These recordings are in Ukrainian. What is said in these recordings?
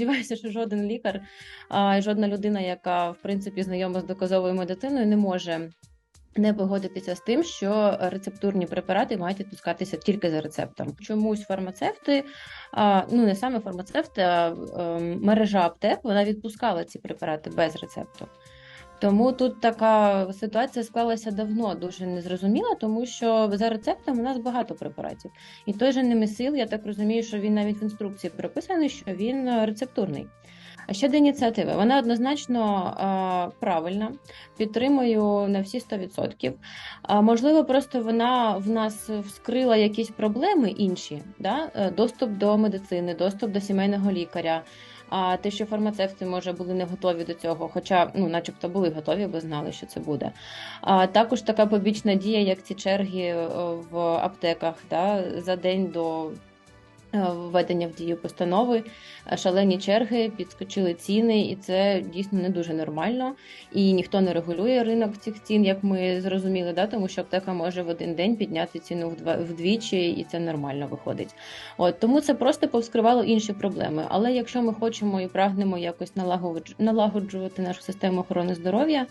Сподіваюся, що жоден лікар, а жодна людина, яка в принципі знайома з доказовою медициною, не може не погодитися з тим, що рецептурні препарати мають відпускатися тільки за рецептом. Чомусь фармацевти, ну не саме фармацевти, а ем, мережа аптек, вона відпускала ці препарати без рецепту. Тому тут така ситуація склалася давно, дуже незрозуміла, тому що за рецептом у нас багато препаратів. І той же немесил, я так розумію, що він навіть в інструкції прописаний, що він е, рецептурний. А щодо ініціативи, вона однозначно е, правильна, підтримую на всі 100%. А, можливо, просто вона в нас вскрила якісь проблеми інші, да? е, доступ до медицини, доступ до сімейного лікаря. А те, що фармацевти може були не готові до цього, хоча ну, начебто, були готові, бо знали, що це буде. А також така побічна дія, як ці черги е, в аптеках, да, за день до введення в дію постанови, е, шалені черги, підскочили ціни, і це дійсно не дуже нормально. І ніхто не регулює ринок цих цін, як ми зрозуміли, да, тому що аптека може в один день підняти ціну вдвічі, і це нормально виходить. От тому це просто повскривало інші проблеми. Але якщо ми хочемо і прагнемо якось налагодж- налагоджувати нашу систему охорони здоров'я,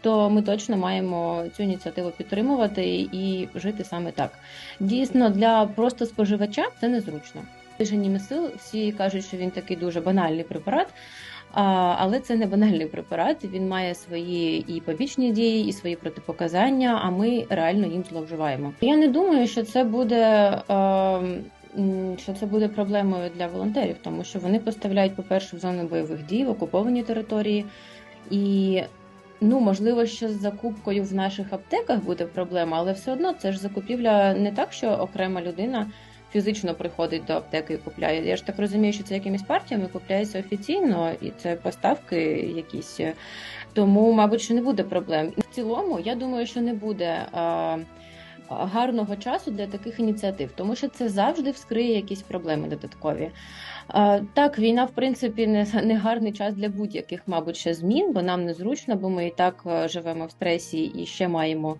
то ми точно маємо цю ініціативу підтримувати і жити саме так. Дійсно, для просто споживача це незручно. Тижені сил всі кажуть, що він такий дуже банальний препарат. Але це не банальний препарат. Він має свої і побічні дії, і свої протипоказання. А ми реально їм зловживаємо. Я не думаю, що це буде. Що це буде проблемою для волонтерів, тому що вони поставляють, по-перше, в зони бойових дій, в окуповані території, і ну можливо, що з закупкою в наших аптеках буде проблема, але все одно це ж закупівля не так, що окрема людина фізично приходить до аптеки і купляє. Я ж так розумію, що це якимись партіями купляється офіційно, і це поставки якісь. Тому, мабуть, що не буде проблем. В цілому, я думаю, що не буде. Гарного часу для таких ініціатив, тому що це завжди вскриє якісь проблеми додаткові. Так, війна, в принципі, не, не гарний час для будь-яких, мабуть, ще змін, бо нам незручно, бо ми і так е, живемо в стресі і ще маємо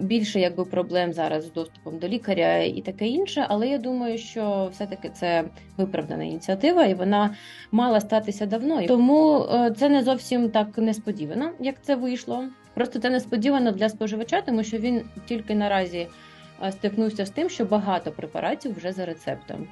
більше якби проблем зараз з доступом до лікаря і таке інше. Але я думаю, що все-таки це виправдана ініціатива, і вона мала статися давно. Тому е, це не зовсім так несподівано, як це вийшло. Просто це несподівано для споживача, тому що він тільки наразі е, стикнувся з тим, що багато препаратів вже за рецептом.